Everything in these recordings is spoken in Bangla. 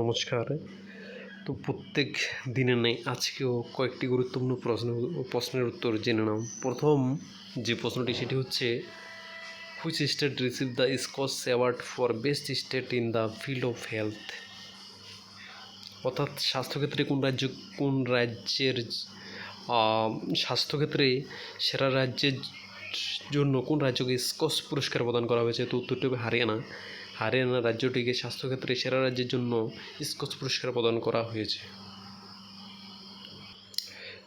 নমস্কার। তো প্রত্যেক দিনের নেই, আজকেও কয়েকটি গুরুত্বপূর্ণ প্রশ্ন প্রশ্নের উত্তর জেনে নাও। প্রথম যে প্রশ্নটি, সেটি হচ্ছে which state receive the Skoch award for best state in the field of health অর্থাৎ স্বাস্থ্যক্ষেত্রে কোন রাজ্য, কোন রাজ্যের স্বাস্থ্যক্ষেত্রে সেরা রাজ্যের জন্য কোন রাজ্যকে স্কচ পুরস্কার প্রদান করা হয়েছে? তো উত্তরটি হবে হারিয়ানা। হারিয়ানা রাজ্যটিকে স্বাস্থ্যক্ষেত্রে সেরা রাজ্যের জন্য স্কচ পুরস্কার প্রদান করা হয়েছে।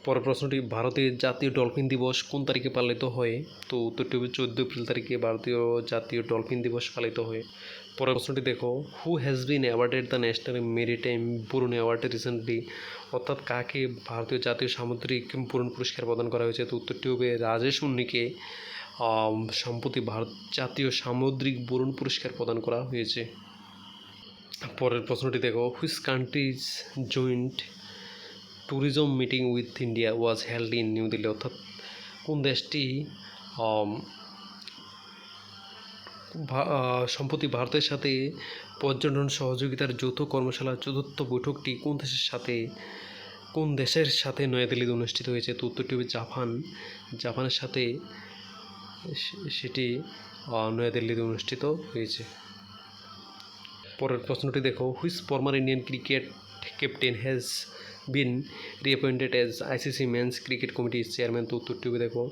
পরের প্রশ্নটি, ভারতের জাতীয় ডলফিন দিবস কোন তারিখে পালিত হয়? তো উত্তরটি হবে চোদ্দ এপ্রিল তারিখে ভারতীয় জাতীয় ডলফিন দিবস পালিত হয়। পরের প্রশ্নটি দেখো who has been awarded the national maritime পুরন অ্যাওয়ার্ড রিসেন্টলি অর্থাৎ কাকে ভারতীয় জাতীয় সামুদ্রিক পুরন পুরস্কার প্রদান করা হয়েছে? তো উত্তরটি হবে রাজেশ উন্নিকে সম্প্রতি ভারত জাতীয় সামুদ্রিক বরুণ পুরস্কার প্রদান করা হয়েছে। পরের প্রশ্নটি দেখো which countries joint tourism meeting with India was held in New Delhi অর্থাৎ কোন দেশটি সম্প্রতি ভারতের সাথে পর্যটন সহযোগিতার যৌথ কর্মশালার চতুর্থ বৈঠকটি কোন দেশের সাথে, কোন দেশের সাথে নয়াদিল্লিতে অনুষ্ঠিত হয়েছে? তো উত্তরটি হবে জাপান। জাপানের সাথে সেটি নয়াদিল্লিতে অনুষ্ঠিত হয়েছে। পরের প্রশ্নটি দেখো which former Indian cricket captain has been reappointed as ICC men's cricket কমিটির চেয়ারম্যান তো উত্তরটি দেখো,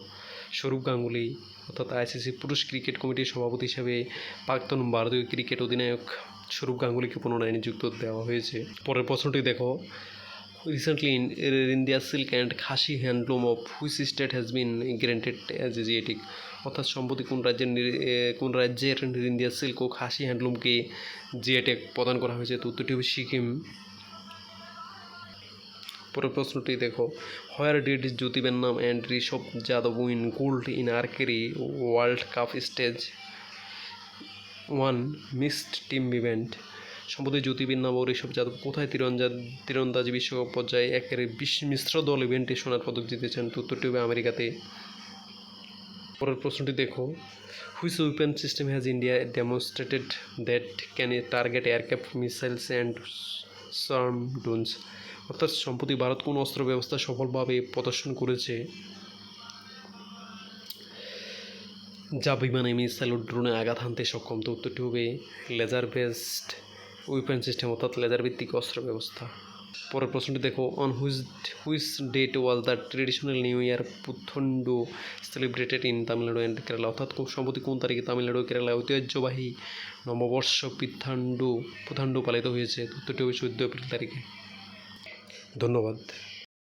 স্বরূপ গাঙ্গুলি, অর্থাৎ আইসিসি পুরুষ ক্রিকেট কমিটির সভাপতি হিসাবে প্রাক্তন ভারতীয় ক্রিকেট অধিনায়ক স্বরূপ গাঙ্গুলিকে পুনরায় নিযুক্ত দেওয়া হয়েছে। পরের প্রশ্নটি দেখো recently in India silk and Khasi handloom of which state has been granted as এজিয়েটিক অর্থাৎ সম্প্রতি কোন রাজ্যের কোন রাজ্যের ইন্ডিয়া সিল্ক ও খাসি হ্যান্ডলুমকে জিএটেক প্রদান করা হয়েছে? তো উত্তরটি হবে সিকিম। পরের প্রশ্নটি দেখো। Where did Jyothi Vennam and Rishabh Yadav win gold in archery world cup stage one mixed team event সম্প্রতি জ্যোতি বিন্নাম ও ঋষভ যাদব কোথায় তীরন্দা তীরন্দাজি বিশ্বকাপ পর্যায়ে একের মিশ্র দল ইভেন্টে সোনার পদক জিতেছেন তো উত্তরটি হবে আমেরিকাতে। পরের প্রশ্নটি দেখো। Which weapon system has India demonstrated that can a target aircraft missiles and swarm drones অর্থাৎ সম্প্রতি ভারত কোন অস্ত্র ব্যবস্থা সফলভাবে প্রদর্শন করেছে? যা বিমানে মিসাইল ও ড্রোনে আঘাত হানতে সক্ষম তো উত্তরটি হবে লেজার বেসড ওয়েপন সিস্টেম অর্থাৎ লেজার ভিত্তিক অস্ত্র ব্যবস্থা পরের প্রশ্নটি দেখো on which which date was the traditional new year Puthandu celebrated in Tamil Nadu and Kerala অর্থাৎ সম্প্রতি কোন তারিখে তামিলনাড়ু কেরালা ঐতিহ্যবাহী নববর্ষ পিথান্ডু পুথান্ডু পালিত হয়েছে? উত্তরটি হবে চোদ্দ এপ্রিল তারিখে। ধন্যবাদ।